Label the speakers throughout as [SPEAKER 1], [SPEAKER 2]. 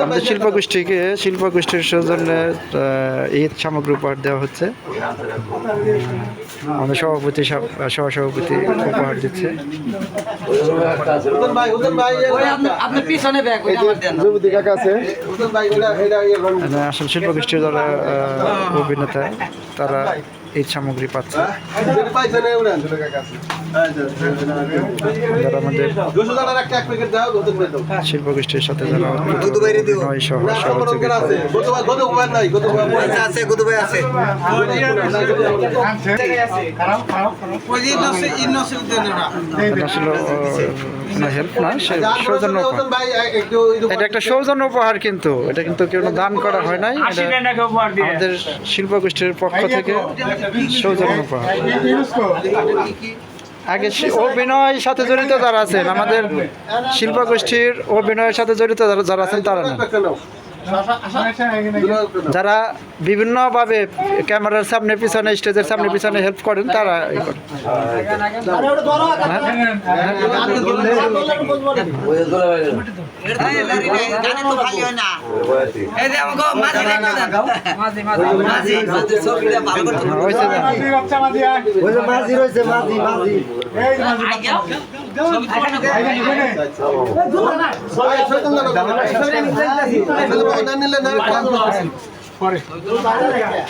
[SPEAKER 1] আমাদের শিল্পগোষ্ঠীকে শিল্পগোষ্ঠীর সৌজন্যে ঈদ সামগ্রী উপহার দেওয়া হচ্ছে। আমাদের সভাপতি সব- সহসভাপতি উপহার দিচ্ছে।
[SPEAKER 2] আপনি পিছনে ব্যাগ ওই আমার দেন
[SPEAKER 1] এখানে আসল শিল্পগোষ্ঠীর যারা অভিনেতা তারা ঈদ সামগ্রী পাচ্ছে। যারা আমাদের শিল্পগোষ্ঠীর সাথে যারা নয় সহ এটা আসলে আহ, কোনো হেল্প না সে সৌজন্য উপহার। এটা একটা সৌজন্য উপহার কিন্তু। এটা কিন্তু কোনো দান করা হয় নাই। আমাদের শিল্পগোষ্ঠীর পক্ষ থেকে আগে অভিনয়ের সাথে জড়িত যারা আছেন, আমাদের শিল্প গোষ্ঠীর অভিনয়ের সাথে জড়িত যারা- যারা আছেন, তারা না। যারা বিভিন্নভাবে ক্যামেরার সামনে পিছনে স্টেজের সামনে পিছনে হেল্প করেন তারা এই করেন।
[SPEAKER 2] হয় না
[SPEAKER 1] না?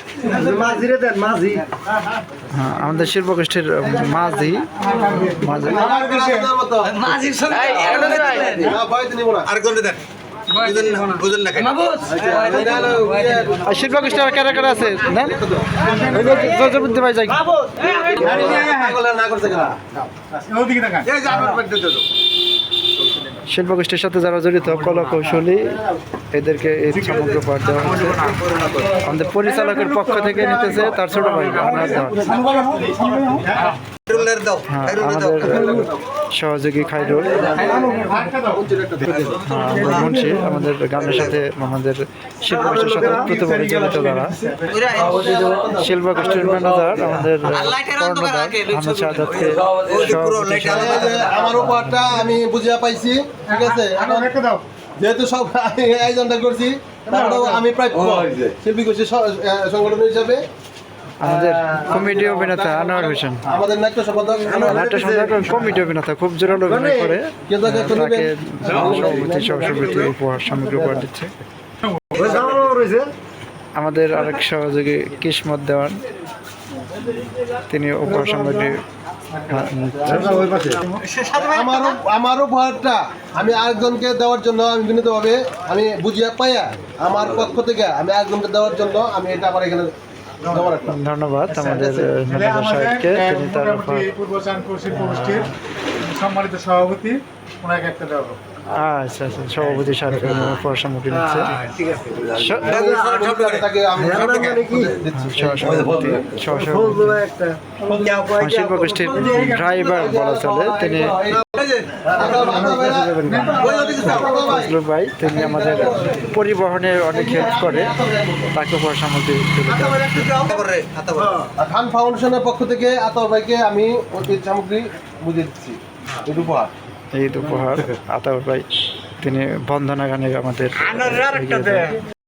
[SPEAKER 1] আমাদের শিল্পগোষ্ঠীর মাঝি। মাঝি।
[SPEAKER 2] মাঝির সঙ্গে
[SPEAKER 3] আরেকজনকে দেন। বুঝলেন না বুঝলেন না। কেন?
[SPEAKER 2] মাহবুব
[SPEAKER 1] আর শিল্পগোষ্ঠী আর কারা কারা আছে? ভাই যাই।
[SPEAKER 3] এই যে
[SPEAKER 1] শিল্পগোষ্ঠীর সাথে যারা জড়িত কলা কৌশলী এদেরকে এই সমগ্র পাঠ দেওয়া আমাদের পরিচালকের পক্ষ থেকে নিতেছে তার ছোট ভাই
[SPEAKER 3] খাইরুলের দাও
[SPEAKER 1] হ্যাঁ আমাদের সহযোগী খাইরুল হ্যাঁ, আমাদের মুন্সি আমাদের গানের সাথে আমাদের শিল্পগোষ্ঠীর সাথে প্রতিভাবে জড়িত শিল্পগোষ্ঠীর ম্যানেজার আমাদের কর্ণধার আহমদ শাহাদাতকে
[SPEAKER 4] আমার উপহারটা আমি বুঝিয়া পাইছি ঠিক আছে? যেহেতু সব আমি আয়োজনটা করছি তারপরেও আমি প্রায় শিল্পী গোষ্ঠী সংগঠন হিসাবে
[SPEAKER 1] আমাদের কমিটি অভিনেতা আনোয়ার হোসেন।
[SPEAKER 4] আমাদের নাট্য সম্পাদক
[SPEAKER 1] নাট্য সম্রাট কমিটি অভিনেতা খুব জোরালো অভিনয় করে।
[SPEAKER 4] তাকে
[SPEAKER 1] সভাপতি সহসভাপতি উপহার সামগ্রী উপহার দিচ্ছে। আমাদের আরেক সহযোগী কিসমত দেওয়ান। তিনি উপহার সামগ্রী
[SPEAKER 4] আমার উপহারটা আমি আরেকজনকে দেওয়ার জন্য আমি বিনীতভাবে আমি বুঝিয়া পাইয়া আমার পক্ষ থেকে আমি আরেকজনকে দেওয়ার জন্য আমি এটা আমার এখানে
[SPEAKER 1] ধন্যবাদ। আমাদের ম্যানেজার সাহেবকে। তিনি তার
[SPEAKER 5] সম্মানিত সভাপতি ওনাকে একটা দেওয়া।
[SPEAKER 1] আচ্ছা আচ্ছা সভাপতি সাহেব নিচ্ছে শিল্পগোষ্ঠীর ড্রাইভার বলা চলে তিনি ভাই তিনি আমাদের পরিবহনে অনেক হেল্প করে তাকে।
[SPEAKER 4] খান ফাউন্ডেশনের পক্ষ থেকে আতর ভাইকে আমি সামগ্রী বুঝিয়ে দিচ্ছি এই উপহার
[SPEAKER 1] আতাউর ভাই তিনি বন্ধনা গানে আমাদের।